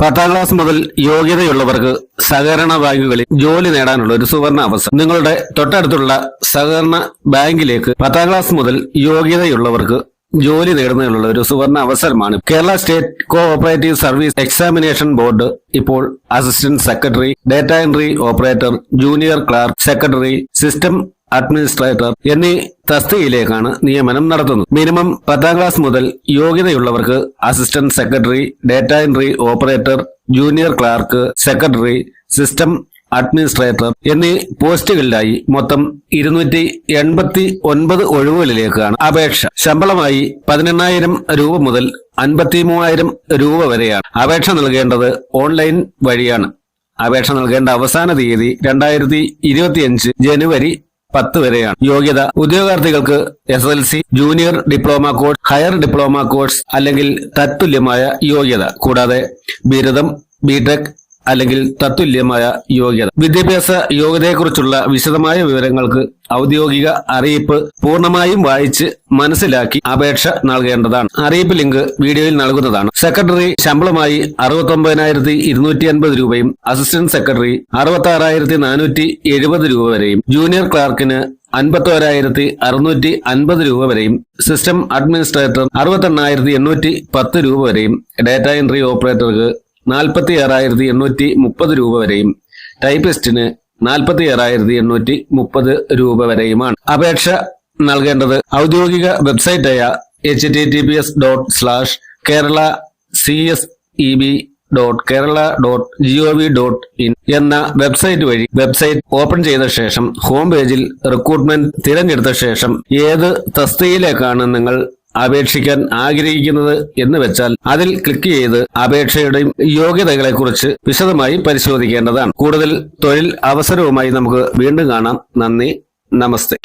പത്താം ക്ലാസ് മുതൽ യോഗ്യതയുള്ളവർക്ക് സഹകരണ ബാങ്കുകളിൽ ജോലി നേടാനുള്ള ഒരു സുവർണ അവസരം. നിങ്ങളുടെ തൊട്ടടുത്തുള്ള സഹകരണ ബാങ്കിലേക്ക് പത്താം ക്ലാസ് മുതൽ യോഗ്യതയുള്ളവർക്ക് ജോലി നേടുന്നതിനുള്ള ഒരു സുവർണ അവസരമാണ്. Kerala state cooperative service examination board ഇപ്പോൾ assistant secretary data entry operator junior clerk secretary system administrator എന്നീ തസ്തികയിലേക്കാണ് നിയമനം നടത്തുന്നത്. മിനിമം പത്താം ക്ലാസ് മുതൽ യോഗ്യതയുള്ളവർക്ക് assistant secretary data entry operator junior clerk secretary system administrator എന്നീ പോസ്റ്റുകളിലായി മൊത്തം ഇരുന്നൂറ്റി എൺപത്തി ഒൻപത് ഒഴിവുകളിലേക്കാണ് അപേക്ഷ. ശമ്പളമായി പതിനെണ്ണായിരം രൂപ മുതൽ അൻപത്തി മൂവായിരം രൂപ വരെയാണ്. അപേക്ഷ നൽകേണ്ടത് ഓൺലൈൻ വഴിയാണ്. അപേക്ഷ നൽകേണ്ട അവസാന തീയതി രണ്ടായിരത്തി ഇരുപത്തിയഞ്ച് ജനുവരി പത്ത് വരെയാണ്. യോഗ്യത ഉദ്യോഗാർത്ഥികൾക്ക് S L C junior diploma course higher diploma course അല്ലെങ്കിൽ തത്തുല്യമായ യോഗ്യത. കൂടാതെ ബിരുദം ബിടെക് അല്ലെങ്കിൽ തത്തുല്യമായ യോഗ്യത. വിദ്യാഭ്യാസ യോഗ്യതയെക്കുറിച്ചുള്ള വിശദമായ വിവരങ്ങൾക്ക് ഔദ്യോഗിക അറിയിപ്പ് പൂർണമായും വായിച്ച് മനസ്സിലാക്കി അപേക്ഷ നൽകേണ്ടതാണ്. അറിയിപ്പ് ലിങ്ക് വീഡിയോയിൽ നൽകുന്നതാണ്. സെക്രട്ടറി ശമ്പളമായി അറുപത്തി ഒമ്പതിനായിരത്തി ഇരുന്നൂറ്റി അൻപത് രൂപയും അസിസ്റ്റന്റ് സെക്രട്ടറി അറുപത്തി ആറായിരത്തി നാനൂറ്റി എഴുപത് രൂപ വരെയും ജൂനിയർ ക്ലാർക്കിന് അൻപത്തോരായിരത്തി അറുന്നൂറ്റി അൻപത് രൂപ വരെയും സിസ്റ്റം അഡ്മിനിസ്ട്രേറ്റർ അറുപത്തെണ്ണായിരത്തി എണ്ണൂറ്റി പത്ത് രൂപ വരെയും ഡാറ്റ എൻട്രി ഓപ്പറേറ്റർക്ക് നാൽപ്പത്തി ആറായിരത്തി എണ്ണൂറ്റി മുപ്പത് രൂപ വരെയും ടൈപ്പിസ്റ്റിന് നാൽപ്പത്തി ആറായിരത്തി എണ്ണൂറ്റി മുപ്പത് രൂപ വരെയുമാണ്. അപേക്ഷ നൽകേണ്ടത് ഔദ്യോഗിക വെബ്സൈറ്റായ H T T P S dot slash Kerala C S E B dot Kerala dot G O V dot in എന്ന വെബ്സൈറ്റ് വഴി വെബ്സൈറ്റ് ഓപ്പൺ ചെയ്ത ശേഷം ഹോം പേജിൽ റിക്രൂട്ട്മെന്റ് തിരഞ്ഞെടുത്ത ശേഷം ഏത് തസ്തിയിലേക്കാണ് നിങ്ങൾ അപേക്ഷിക്കാൻ ആഗ്രഹിക്കുന്നത് എന്ന് വെച്ചാൽ അതിൽ ക്ലിക്ക് ചെയ്ത് അപേക്ഷയുടെയും യോഗ്യതകളെക്കുറിച്ച് വിശദമായി പരിശോധിക്കേണ്ടതാണ്. കൂടുതൽ തൊഴിൽ അവസരവുമായി നമുക്ക് വീണ്ടും കാണാം. നന്ദി. നമസ്തേ.